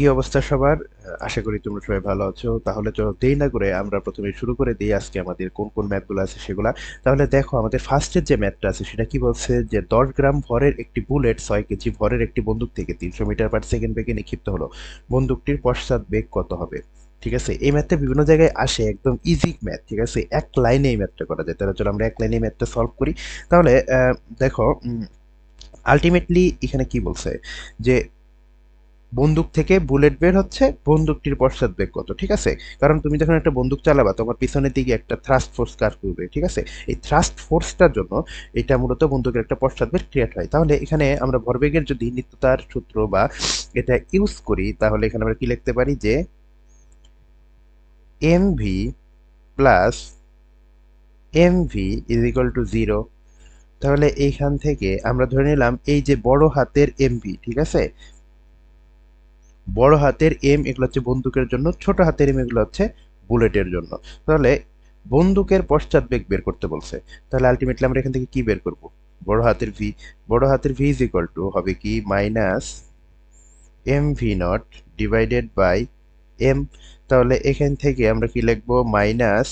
কি অবস্থা সবার? আশা করি তোমরা সবাই ভালো আছো। তাহলে চলো দেরি না করে আমরা প্রথমে শুরু করে দিই আজকে আমাদের কোন কোন ম্যাথগুলো আছে সেগুলা। তাহলে দেখো, আমাদের ফার্স্টের যে ম্যাথটা আছে সেটা কি বলছে যে, দশ গ্রাম ভরের একটি বুলেট ছয় কেজি ভরের একটি বন্দুক থেকে তিনশো মিটার পার সেকেন্ড বেগে নিক্ষিপ্ত হলো। বন্দুকটির পশ্চাৎ বেগ কত হবে? ঠিক আছে? এই ম্যাথটা বিভিন্ন জায়গায় আসে, একদম ইজি ম্যাথ, ঠিক আছে? এক লাইনে এই ম্যাথটা করা যায়। তাহলে চলো আমরা এক লাইনে এই ম্যাথটা সলভ করি। তাহলে দেখো আলটিমেটলি এখানে কি বলছে যে বন্দুক থেকে বুলেট বের হচ্ছে, বন্দুকটির পশ্চাৎ বেগ কত, ঠিক আছে? কারণ তুমি যখন একটা বন্দুক চালাবা, তোমার পিছনের দিকে একটা থ্রাস্ট ফোর্স কাজ করবে, ঠিক আছে? এই থ্রাস্ট ফোর্সটার জন্য এটা মূলত বন্দুকের একটা পশ্চাৎ বেগ ক্রিয়েট হয়। তাহলে এখানে আমরা ভরবেগের যদি নিত্যতার সূত্র বা এটা ইউজ করি, তাহলে এখানে আমরা কি লিখতে পারি যে M V plus M V is equal to zero তাহলে এইখান থেকে আমরা ধরে নিলাম এই যে বড় হাতের এম ভি ঠিক আছে? বড় হাতের এম এগুলো হচ্ছে বন্দুকের জন্য, ছোট হাতের এম এগুলো হচ্ছে বুলেটের জন্য। তাহলে বন্দুকের পশ্চাৎ বেগ বের করতে বলছে। তাহলে আলটিমেটলি আমরা এখান থেকে কি বের করব? বড় হাতের ভি বড় হাতের ভি ইজ ইকুয়াল টু হবে কি? Minus M V naught divided by M তাহলে এখান থেকে আমরা কি লিখব? মাইনাস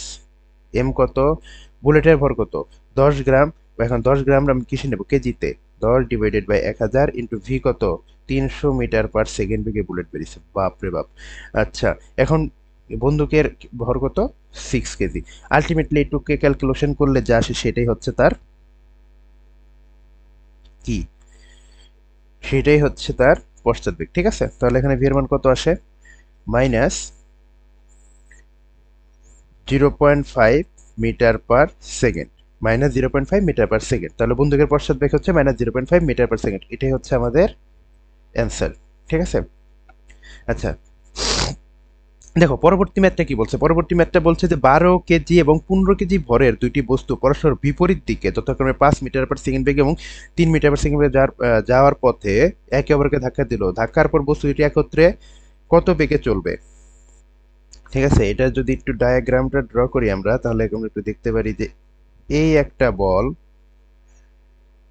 এম কত? বুলেটের ভর কত? দশ গ্রাম। এখন দশ গ্রাম আমরা কিসে নেব? কেজিতে। দশ ডিভাইডেড বাই এক হাজার ইন্টু ভি কত? তিনশো মিটার পার সেকেন্ড বেগে বুলেট বেরিয়েছে। বাপ রে বাপ। আচ্ছা এখন বন্দুকের ভর কত? সিক্স কেজি আলটিমেটলি এটুকে ক্যালকুলেশন করলে যা আসে সেটাই হচ্ছে তার কি? সেটাই হচ্ছে তার পশ্চাৎ বেগ, ঠিক আছে? তাহলে এখানে ভি এর মান কত আসে? Minus zero point five metre per second minus zero point five metre per second. তাহলে বন্দুকের পশ্চাৎ বেগ হচ্ছে minus zero point five metre per second. এটাই হচ্ছে আমাদের অ্যান্সার, ঠিক আছে? আচ্ছা দেখো, পরবর্তী ম্যাথটা কি বলছে? পরবর্তী ম্যাথটা বলছে যে বারো কেজি এবং পনেরো কেজি ভরের দুইটি বস্তু পরস্পর বিপরীত দিকে যথাক্রমে পাঁচ মিটার পার সেকেন্ড বেগে এবং তিন মিটার পার সেকেন্ড বেগে যাওয়ার যাওয়ার পথে একে অপরকে ধাক্কা দিল। ধাক্কার পর বস্তু দুটি একত্রে কত বেগে চলবে? ঠিক আছে, এটা যদি একটু ডায়াগ্রামটা ড্র করি আমরা, তাহলে আমরা একটু দেখতে পারি যে এই একটা বল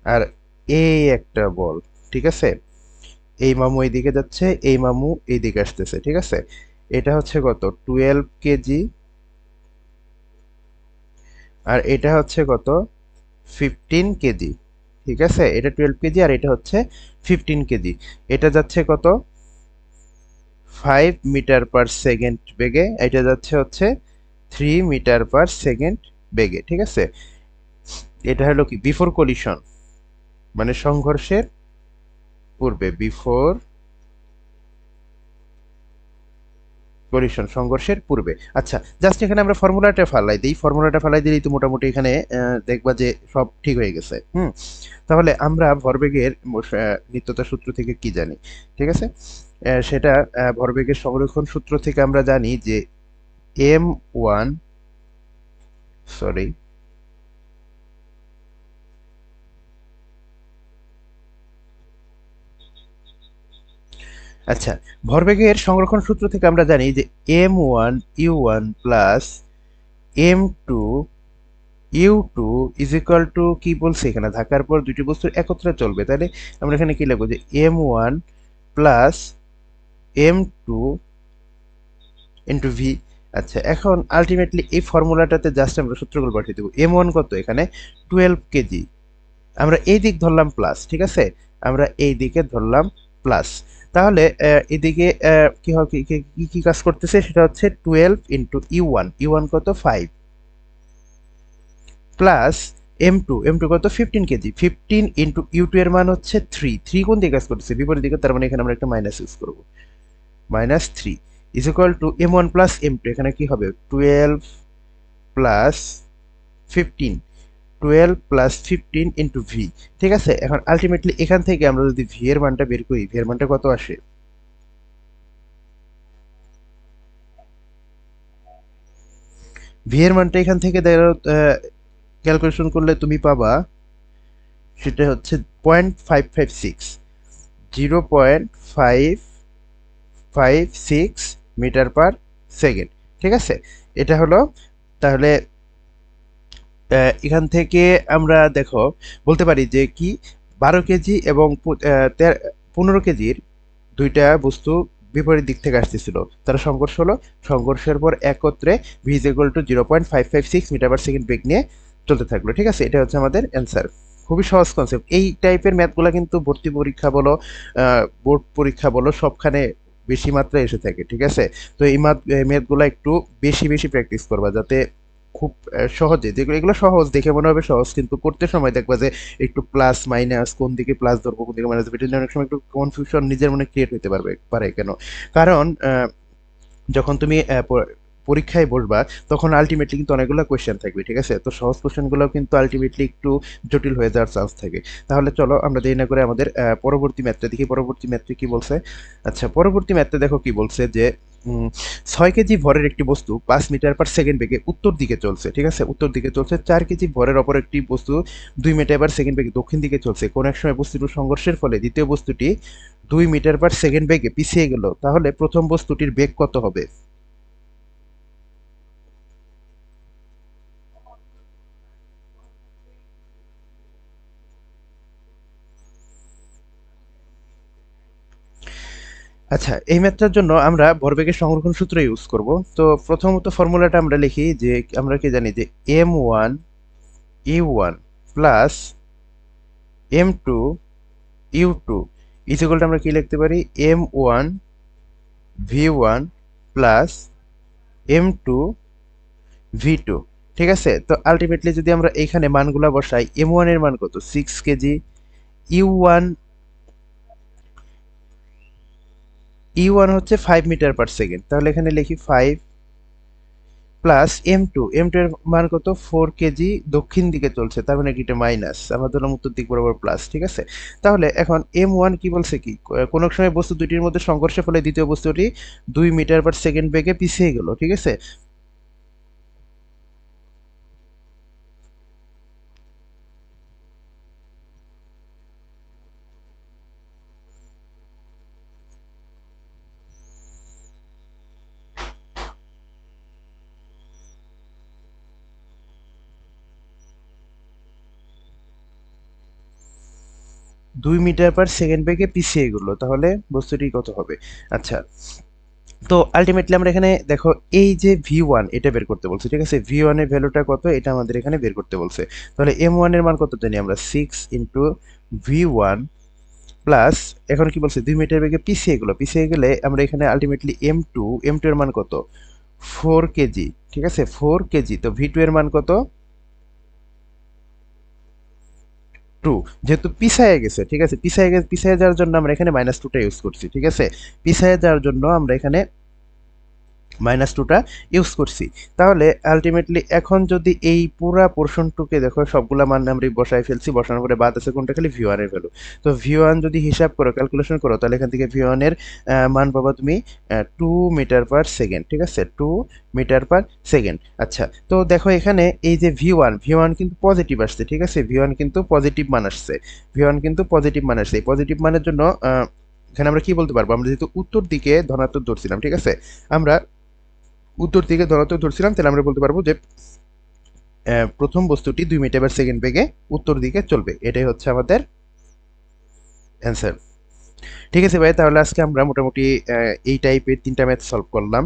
আর এই একটা বল, ঠিক আছে? এই মামু এই দিকে যাচ্ছে, এই মামু এই দিকে আসতেছে, ঠিক আছে? এটা হচ্ছে কত? Twelve KG. আর এটা হচ্ছে কত? ফিফটিন কেজি, ঠিক আছে? এটা টুয়েলভ কেজি আর এটা হচ্ছে ফিফটিন কেজি। এটা যাচ্ছে কত? ফাইভ মিটার পার সেকেন্ড বেগে। এটা যাচ্ছে হচ্ছে থ্রি মিটার পার সেকেন্ড বেগে, ঠিক আছে? এটা হলো কি? বিফোর কলিশন মানে সংঘর্ষের পূর্বে বিফোর কলিশন সংঘর্ষের পূর্বে। আচ্ছা জাস্ট এখানে আমরা ফর্মুলাটা ফালাই দিই। ফর্মুলাটা ফালাই দিলেই তো মোটামুটি এখানে দেখবা যে সব ঠিক হয়ে গেছে। হুম? তাহলে আমরা ভরবেগের নিত্যতা সূত্র থেকে কি জানি? ঠিক আছে? সেটা ভরবেগের সংরক্ষণ সূত্র থেকে আমরা জানি যে এম ওয়ান সরি আচ্ছা ভরবেগের সংরক্ষণ সূত্র থেকে আমরা জানি যে M one U one plus M two U two is equal to কি বলছে এখানে? ধাকার পর দুটি বস্তু একত্রে চলবে। তাহলে আমরা এখানে কি লিখব যে M one plus M two into V আচ্ছা এখন আলটিমেটলি এই ফর্মুলাটাতে জাস্ট আমরা সূত্রগুলো পাঠিয়ে দেবো। এম ওয়ান কত এখানে? টুয়েলভ কেজি আমরা এই দিক ধরলাম প্লাস ঠিক আছে? আমরা এই দিকে ধরলাম প্লাস তাহলে এদিকে কি হয়, কি কি কাজ করতেছে? সেটা হচ্ছে twelve into U one U one কত? Five plus M two M two কত? Fifteen KG fifteen into U two এর মান হচ্ছে থ্রি থ্রি কোন দিকে কাজ করতেছে? বিপরীত দিকে, তার মানে এখানে আমরা একটা মাইনাস ইউজ করব। Minus three is equal to M one plus M two এখানে কি হবে? Twelve plus fifteen twelve plus fifteen into V ঠিক আছে? এখন আলটিমেটলি এখান থেকে আমরা যদি ভি এর মানটা বের করি ভি এর মানটা কত আসে? ভি এর মানটা এখান থেকে ক্যালকুলেশন করলে তুমি পাবা, সেটা হচ্ছে point five five six zero point five five six metre per second ঠিক আছে? এটা হলো, তাহলে এখান থেকে আমরা দেখো, বলতে পারি যে কি, বারো কেজি এবং পনেরো কেজির দুইটা বস্তু বিপরীত দিক থেকে আসতেছিল। তারা সংঘর্ষ হলো, সংঘর্ষের পর একত্রে V equal to zero point five five six metre per second বেগ নিয়ে চলতে থাকল, ঠিক আছে? এটা হচ্ছে আমাদের অ্যান্সার খুবই সহজ কনসেপ্ট এই টাইপের ম্যাথগুলো কিন্তু ভর্তি পরীক্ষা বলো বোর্ড পরীক্ষা বলো, সবখানে বেশি মাত্রায় এসে থাকে, ঠিক আছে? তো এই ম্যাথ ম্যাথগুলো একটু বেশি বেশি প্র্যাকটিস করবা যাতে খুব সহজে, যেগুলো, এগুলো সহজ, দেখে মনে হবে সহজ, কিন্তু করতে সময় দেখবা যে একটু প্লাস মাইনাস কোন দিকে প্লাস ধরবো, কোন দিকে মাইনাস এটা অনেক সময় একটু কনফিউশন নিজের মনে ক্রিয়েট হতে পারবে, পারে কেন? কারণ যখন তুমি পরীক্ষায় বসবা, তখন আলটিমেটলি কিন্তু অনেকগুলো কোয়েশ্চেন থাকবে, ঠিক আছে? তো সহজ কোয়েশ্চেনগুলো কিন্তু আলটিমেটলি একটু জটিল হয়ে যাওয়ার চান্স থাকে। তাহলে চলো আমরা দেরি না করে আমাদের পরবর্তী ম্যাথটা দেখি। পরবর্তী ম্যাথটা কি বলছে? আচ্ছা পরবর্তী ম্যাথটা দেখো কি বলছে যে ছয় কেজি ভরের একটি বস্তু পাঁচ মিটার পার সেকেন্ড বেগে উত্তর দিকে চলছে, ঠিক আছে? উত্তর দিকে চলছে, চার কেজি ভরের অপর একটি বস্তু দুই মিটার পার সেকেন্ড বেগে দক্ষিণ দিকে চলছে। কোন এক সময় বস্তুটির সংঘর্ষের ফলে দ্বিতীয় বস্তুটি দুই মিটার পার সেকেন্ড বেগে পিছিয়ে গেল। তাহলে প্রথম বস্তুটির বেগ কত হবে? আচ্ছা এই ম্যাথটার জন্য আমরা ভরবেগের সংরক্ষণ সূত্র ইউজ করব। তো প্রথমত ফর্মুলাটা আমরা লিখি যে আমরা কি জানি যে M one U one plus M two U two ইজিকলটা আমরা কি লিখতে পারি? M one V one plus M two V two ঠিক আছে? তো আলটিমেটলি যদি আমরা এইখানে মানগুলো বসাই এম ওয়ানের মান কত? Six KG. U one E one হচ্ছে ফাইভ মিটার পার সেকেন্ড তাহলে এখানে লিখি five plus M two M two এর মান কত? ফোর কেজি দক্ষিণ দিকে চলছে। তার মানে এটা মাইনাস আমরা ধরলাম উত্তর দিক বরাবর প্লাস ঠিক আছে? তাহলে এখন এম ওয়ান কি বলছে কি? কোনো সময় বস্তু দুইটির মধ্যে সংঘর্ষের ফলে দ্বিতীয় বস্তুটি দুই মিটার পার সেকেন্ড বেগে পিছিয়ে গেল, ঠিক আছে? দুই মিটার পার সেকেন্ড বেগে পিছিয়ে গেল তাহলে বস্তুটি কত হবে? আচ্ছা তো আলটিমেটলি আমরা এখানে দেখো, এই যে ভি ওয়ান এটা বের করতে বলছে, ঠিক আছে? ভি ওয়ানের ভ্যালুটা কত? এটা আমাদের এখানে বের করতে বলছে। তাহলে এম ওয়ানের মান কত জানি আমরা? Six into V one plus এখন কি বলছে? দুই মিটার বেগে পিছিয়ে গেলো পিছিয়ে গেলে আমরা এখানে ultimately M two M two এর মান কত? ফোর কেজি, ঠিক আছে? ফোর কেজি, তো ভি টু এর মান কত? টু যেহেতু পিছায় গেছে, ঠিক আছে? পিছায় গেছে, পিছায় যাওয়ার জন্য আমরা এখানে মাইনাস টুটা ইউজ করছি, ঠিক আছে? পিছায় যাওয়ার জন্য আমরা এখানে মাইনাস টুটা ইউজ করছি। তাহলে আলটিমেটলি এখন যদি এই পুরা পোর্শনটুকে দেখো, সবগুলা মান আমরা বসায় ফেলছি, বসানোর পরে বাদ আছে কোনটা? খালি ভি ওয়ানের ভ্যালু তো ভি ওয়ান যদি হিসাব করো ক্যালকুলেশন করো, তাহলে এখান থেকে ভি ওয়ানের মান পাবা তুমি টু মিটার পার সেকেন্ড ঠিক আছে? টু মিটার পার সেকেন্ড আচ্ছা তো দেখো এখানে এই যে ভি ওয়ান ভি ওয়ান কিন্তু পজিটিভ আসছে, ঠিক আছে? ভি ওয়ান কিন্তু পজিটিভ মান আসছে। ভি ওয়ান কিন্তু পজিটিভ মান আসছে। পজিটিভ মানের জন্য এখানে আমরা কি বলতে পারব? আমরা যেহেতু উত্তর দিকে ধনাত্মক ধরছিলাম, ঠিক আছে? আমরা উত্তর দিকে ধনাত্মক ধরছিলাম, তাহলে আমরা বলতে পারব যে প্রথম বস্তুটি দুই মিটার পার সেকেন্ড বেগে উত্তর দিকে চলবে। এটাই হচ্ছে আমাদের অ্যান্সার ঠিক আছে ভাই, তাহলে আজকে আমরা মোটামুটি এই টাইপের তিনটা ম্যাথ সলভ করলাম।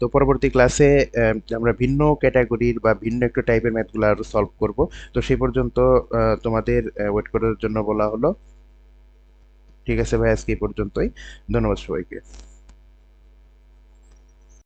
তো পরবর্তী ক্লাসে আমরা ভিন্ন ক্যাটাগরির বা ভিন্ন একটু টাইপের ম্যাথগুলো আরও সলভ করব। তো সেই পর্যন্ত তোমাদের ওয়েট করার জন্য বলা হলো। ঠিক আছে ভাই, আজকে এই পর্যন্তই। ধন্যবাদ সবাইকে।